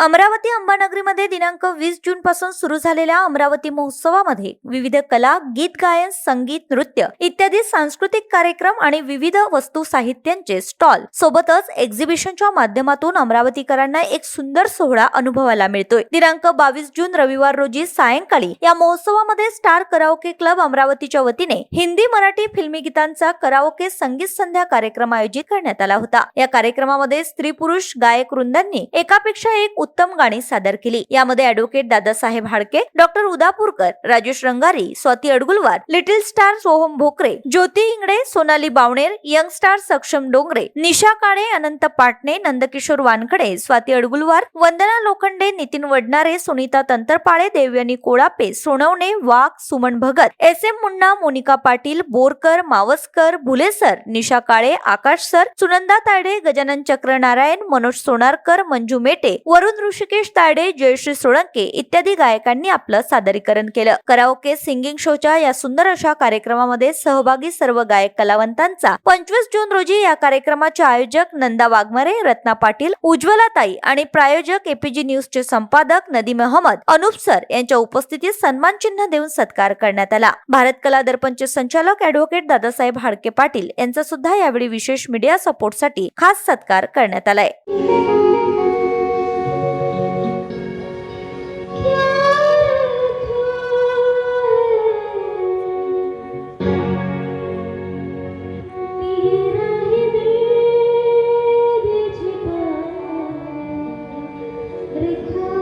अमरावती अंबानगरीमध्ये दिनांक वीस जून पासून सुरू झालेल्या अमरावती महोत्सवामध्ये विविध कला गीत गायन संगीत नृत्य इत्यादी सांस्कृतिक कार्यक्रम आणि विविध वस्तू साहित्यांचे स्टॉल सोबतच एक्झिबिशनच्या माध्यमातून अमरावतीकरांना एक सुंदर सोहळा अनुभवायला मिळतोय. दिनांक बावीस जून रविवार रोजी सायंकाळी या महोत्सवामध्ये स्टार कराओके क्लब अमरावतीच्या वतीने हिंदी मराठी फिल्मी गीतांचा कराओके संगीत संध्या कार्यक्रम आयोजित करण्यात आला होता. या कार्यक्रमामध्ये स्त्री पुरुष गायक वृंदांनी एकापेक्षा एक उत्तम गाणी सादर केली. यामध्ये advocate Dadasaheb Hadke doctor Udapurkar Rajesh Rangari Swati Adgulwar little star Soham Bhokare Jyoti Ingde Sonali Bawaner young star Saksham Dongre Nisha Kale Anant Patne Nandkishor Wankhade Swati Adgulwar Vandana Lokhande Nitin Wadnare Sunita Tantarpale Devyani Kolape Sonawane Wagh Suman Bhagat S M Munna Monika Patil Borkar Mawaskar Bhulesar Nisha Kale Akash sir Sunanda Tayde Gajanan Chakra Narayan Manoj Sonarkar Manju Mete वरुण ऋषिकेश ताडे जयश्री सोळंके इत्यादी गायकांनी आपलं सादरीकरण केलं. Karaoke singing शोच्या या सुंदर अशा कार्यक्रमामध्ये सहभागी सर्व गायक कलावंतांचा पंचवीस जून रोजी या कार्यक्रमाचे आयोजक नंदा वाघमारे रत्ना पाटील उज्ज्वला ताई आणि प्रायोजक एपीजी न्यूजचे संपादक नदीम अहमद अनुप सर यांच्या उपस्थितीत सन्मान चिन्ह देऊन सत्कार करण्यात आला. भारत कला दर्पणचे संचालक अॅडव्होकेट दादासाहेब हाडके पाटील यांचा सुद्धा यावेळी विशेष मीडिया सपोर्टसाठी खास सत्कार करण्यात आलाय. रेखा